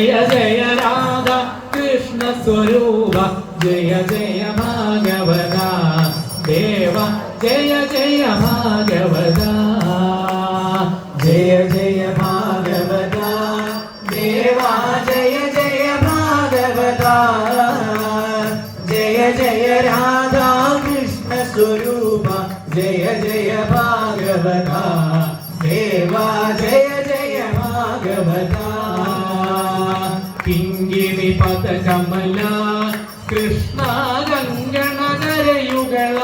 ജയ ജയ രാധ കൃഷ്ണ സ്വരൂപ ജയ ജയ ഭാഗവത ദേവ ജയ ജയ ഭാഗവത ജയ ജയ ഭാഗവത ദേവ ജയ ജയ ഭാഗവത ജയ ജയ രാധാ കൃഷ്ണ സ്വരൂപ ജയ ജയ ഭാഗവത ദേവ ജയ ജയ ഭാഗവത കിങ്കിണി പദകമല കൃഷ്ണ ഗംഗണകരയുകള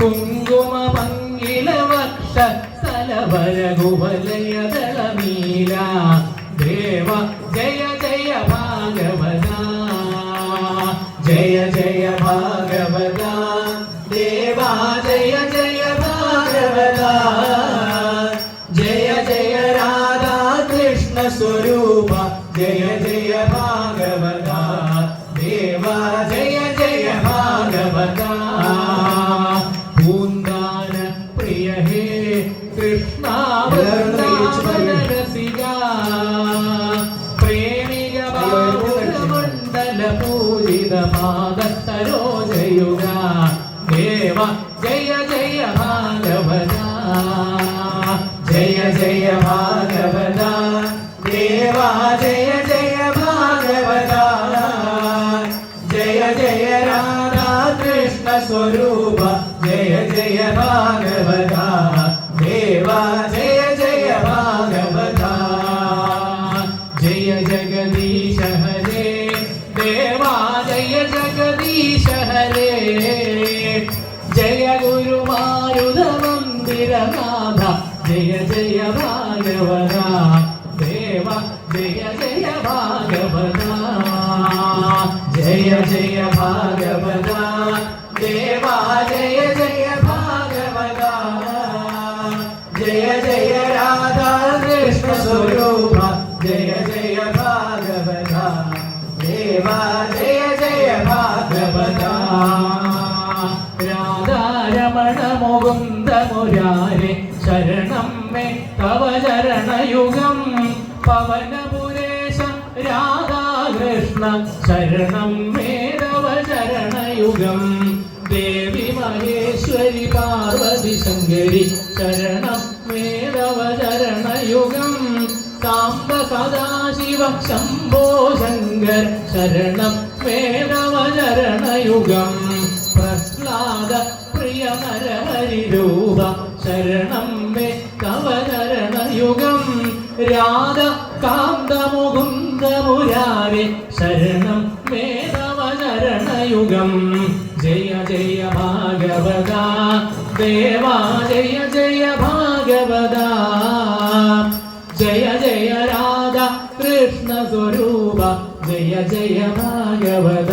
കുങ്കുമ മംഗില വക്ഷ സ്ഥലവരകുവലയദള നീല ദേവ ജയ ജയ ഭാഗവത ജയ ജയ ഭാഗവത ദേവ ജയ ജയ ഭാഗവത. സ്വരൂപ. ജയ ജയ ഭാഗവത. ദേവ ജയ ജയ ഭാഗവത. പൂന്താന പ്രിയ ഹേ കൃഷ്ണ പ്രേമിക മണ്ഡല പൂജിത പാദത്തരോജയുഗ. ദേവ ജയ ജയ ഭാഗവത. കൃഷ്ണ സ്വരൂപ. ജയ ജയ ഭാഗവത. ദേവ ജയ ജയ ഭാഗവത. ജയ ജഗദീശ ഹരേ. ദേവാ ജയ ജഗദീശ ഹരേ. ജയ ഗുരുമാരുത മന്ദിരനാഥ. ജയ ജയ ഭാഗവത. ദേവ ജയ ജയ ഭാഗവത. ജയ ജയ ദേവ ജയ ജയ ഭാഗവത രാധാരമണ മുകുന്ദ മുരാരെ ശരണം മേ തവ ചരണയുഗം. പവനപുരേശ രാധാകൃഷ്ണ ശരണം മേ തവ ചരണയുഗം. ദേവി മഹേശ്വരി പാർവതി ശങ്കരി ശരണം സാംബ സദാശിവ ശംഭോ ശങ്കർ ശരണം തവ പ്രഹ്ലാദ പ്രിയ നരഹരി രൂപ ശരണം മേ കവചരണയുഗം. രാധ കാന്ത മുകുന്ദ മുരാരി ശരണം വേദവചരണയുഗം. ജയ ജയ ഭാഗവത ദേവാ ജയ ജയ ഭാഗവത. ജയ കൃഷ്ണ സ്വരൂപ. ജയ ജയ ഭാഗവത